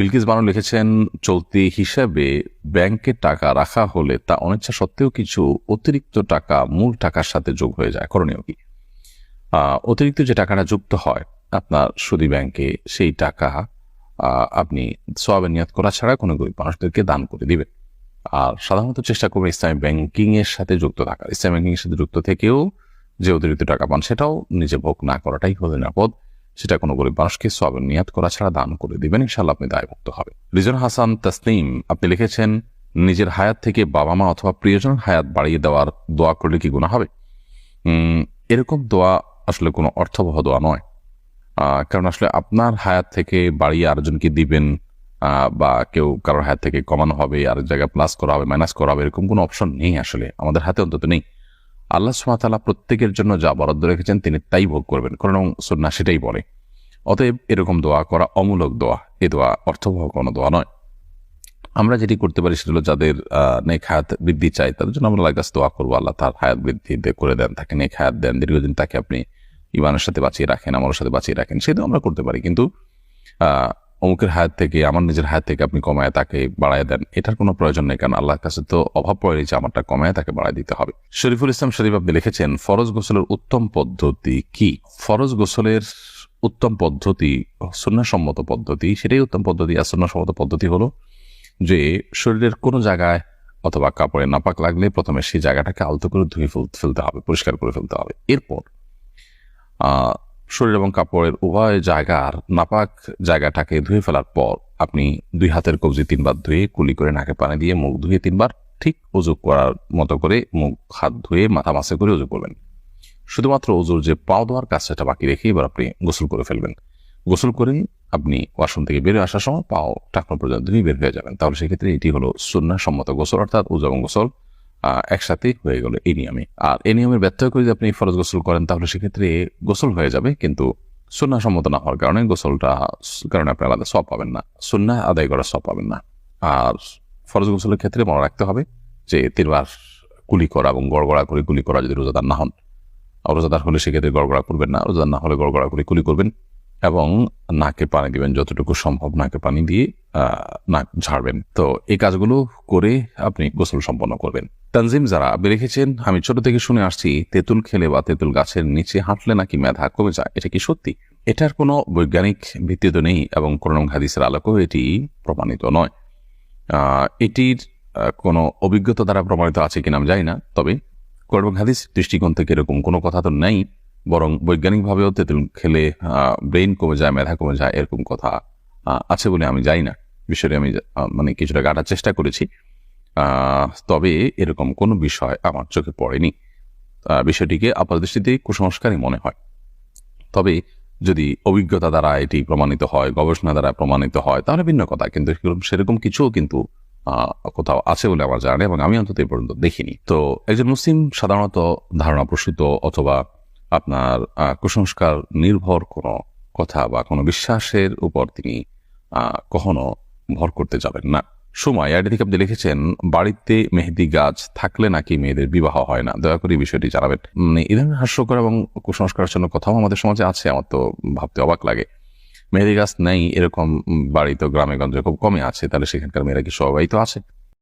বিলকিস বানু লিখেছেন, চলতি হিসাবে ব্যাংকে টাকা রাখা হলে তা অনিচ্ছা সত্ত্বেও কিছু অতিরিক্ত টাকা মূল টাকার সাথে যোগ হয়ে যায়। করণীয় কি? অতিরিক্ত যে টাকাটা যুক্ত হয় আপনার সুদী ব্যাংকে, সেই টাকা আপনি সোয়াবে নিয়াত করা ছাড়া কোনো গরিব মানুষদেরকে দান করে দিবেন। আর সাধারণত চেষ্টা করবেন ইসলামী ব্যাংকিং এর সাথে যুক্ত থাকার। ইসলামী ব্যাংকিং এর সাথে যুক্ত থেকেও যে অতিরিক্ত টাকা পান, সেটাও নিজে ভোগ না করাটাই হলো নিরাপদ। সেটা কোনো গরিব মানুষকে সব নিয়াত করা ছাড়া দান করে দিবেন ইনশাল্লাহ আপনি দায়মুক্ত হবে রিজন হাসান তাসনিম আপনি লিখেছেন, নিজের হায়াত থেকে বাবা মা অথবা প্রিয়জনের হায়াত বাড়িয়ে দেওয়ার দোয়া করলে কি গুণা হবে? এরকম দোয়া আসলে কোনো অর্থবহ দোয়া নয়। কারণ আসলে আপনার হায়াত থেকে বাড়িয়ে আরেকজনকে দিবেন বা কেউ কারোর হায়াত থেকে কমানো হবে, আরেক জায়গায় প্লাস করা হবে মাইনাস করা হবে, এরকম কোনো অপশন নেই আসলে। আমাদের হাতে অন্তত নেই। আল্লাহ সুমাতালা প্রত্যেকের জন্য যা বরাদ্দ রেখেছেন তিনি তাই ভোগ করবেন। কারণ সন্না সেটাই বলে। অতএব এরকম দোয়া করা অমূলক দোয়া। এ দোয়া অর্থবহ কোনো দোয়া নয়। আমরা যেটি করতে পারি সেটা হলো যাদের নেক হায়াত বৃদ্ধি চাই তাদের জন্য আমরা কাছে দোয়া করব। আল্লাহ তার হায়াত বৃদ্ধি করে দেন, তাকে নেক হায়াত দেন। দীর্ঘদিন তাকে আপনি ইমানের সাথে বাঁচিয়ে রাখেন আমার সাথে বাঁচিয়ে রাখেন সেটা আমরা করতে পারি। কিন্তু অমুকের হায়াত থেকে, আমার নিজের হায়াত থেকে আপনি কমায় তাকে বাড়ায় দেন। এটার কোনো প্রয়োজন নেই, কারণ আল্লাহর কাছে তো অভাব পড়ে যে আমারটা কমায় তাকে বাড়ায় দিতে হবে। শরীফুল ইসলাম শরীফ আপনি লিখেছেন, ফরজ গোসলের উত্তম পদ্ধতি কি? ফরজ গোসলের উত্তম পদ্ধতি সন্ন্যাসম্মত পদ্ধতি, সেটাই উত্তম পদ্ধতি আর সন্ন্যাসম্মত পদ্ধতি হলো যে শরীরের কোনো জায়গায় অথবা কাপড়ে নাপাক লাগলে প্রথমে সেই জায়গাটাকে আলতো করে ধুয়ে ফেল- ফেলতে হবে, পরিষ্কার করে ফেলতে হবে। এরপর শরীর এবং কাপড়ের উভয় জায়গার নাপাক জায়গাটাকে ধুয়ে ফেলার পর আপনি দুই হাতের কবজি তিনবার ধুয়ে কুলি করে নাকে পানি দিয়ে মুখ ধুয়ে তিনবার ঠিক উজু করার মতো করে মুখ, হাত ধুয়ে মাথা মাসে করে উজু করবেন। শুধুমাত্র উজুর যে পাও দেওয়ার কাজ সেটা বাকি রেখে এবার আপনি গোসল করে ফেলবেন। গোসল করে আপনি ওয়াশরুম থেকে বেরিয়ে আসার সময় পাও টাকনো পর্যন্ত ধুয়ে বের হয়ে যাবেন। তাহলে সেক্ষেত্রে এটি হলো সুন্না সম্মত গোসল, অর্থাৎ উজু এবং গোসল। আহ, একসাথে হয়ে গেল এই নিয়মে। আর এই নিয়মের ব্যত্যয় করে যদি আপনি ফরজ গোসল করেন তাহলে সেক্ষেত্রে গোসল হয়ে যাবে কিন্তু সুন্না সম্মত না হওয়ার কারণে গোসলটা কারণে আপনি আলাদা সব পাবেন না। সুন্না আদায় করার সব পাবেন না। আর ফরজ গোসলের ক্ষেত্রে মনে রাখতে হবে যে তিনবার কুলি করা এবং গড়গড়া করে কুলি করা যদি রোজাদার না হন রোজাদার হলে সেক্ষেত্রে গড়গড়া করবেন না রোজাদার না হলে গড়গড়া করে কুলি করবেন এবং নাকে পানি দিবেন যতটুকু সম্ভব নাকে পানি দিয়ে নাক ঝাড়বেন। তো এই কাজগুলো করে আপনি গোসল সম্পন্ন করবেন। তানজিম, যারা আপনি লিখেছেন, আমি ছোট থেকে শুনে আসছি, তেঁতুল খেলে বা তেঁতুল গাছের নিচে হাঁটলে নাকি মেধা কমে যায়? এটা কি সত্যি? এটার কোনো বৈজ্ঞানিক ভিত্তি তো নেই এবং কোরআন হাদিসের আলোকেও এটি প্রমাণিত নয়। এটির কোনো অভিজ্ঞতা দ্বারা প্রমাণিত আছে কিনা আমি জানি না, তবে কোরআন হাদিস দৃষ্টিকোণ থেকে এরকম কোনো কথা তো নেই, বরং বৈজ্ঞানিকভাবেও তেঁতুল খেলে ব্রেইন কমে যায়, মেধা কমে যায়, এরকম কথা আছে বলে আমি জানি না। বিষয়টি আমি মানে কিছুটা গাটার চেষ্টা করেছি। তবে এরকম কোনো বিষয় আমার চোখে পড়েনি। বিষয়টিকে আপাত দৃষ্টিতে কুসংস্কারই মনে হয়। তবে যদি অভিজ্ঞতা দ্বারা এটি প্রমাণিত হয়, গবেষণা দ্বারা প্রমাণিত হয়, তাহলে ভিন্ন কথা। কিন্তু সেরকম- কিছুও কিন্তু কোথাও আছে বলে আমার জানা এবং আমি অন্তত এই পর্যন্ত দেখিনি। তো একজন মুসলিম সাধারণত ধারণা প্রসূত অথবা আপনার কুসংস্কার নির্ভর কোনো কথা বা কোনো বিশ্বাসের উপর তিনি কখনো ভর করতে যাবেন না। সময়, আর থেকে আপনি লিখেছেন, বাড়িতে মেহেদি গাছ থাকলে নাকি মেয়েদের বিবাহ হয় না? দয়া করে বিষয়টি জানাবেন। মানে এই ধরনের হাস্যকর এবং কুসংস্কারের জন্য কথাও আমাদের সমাজে আছে, আমার তো ভাবতে অবাক লাগে। মেহেদি গাছ নেই, এরকম বাড়ি তো গ্রামে গঞ্জে খুব কমে আছে, তাহলে সেখানকার মেয়েরা কি সবাই তো আছে?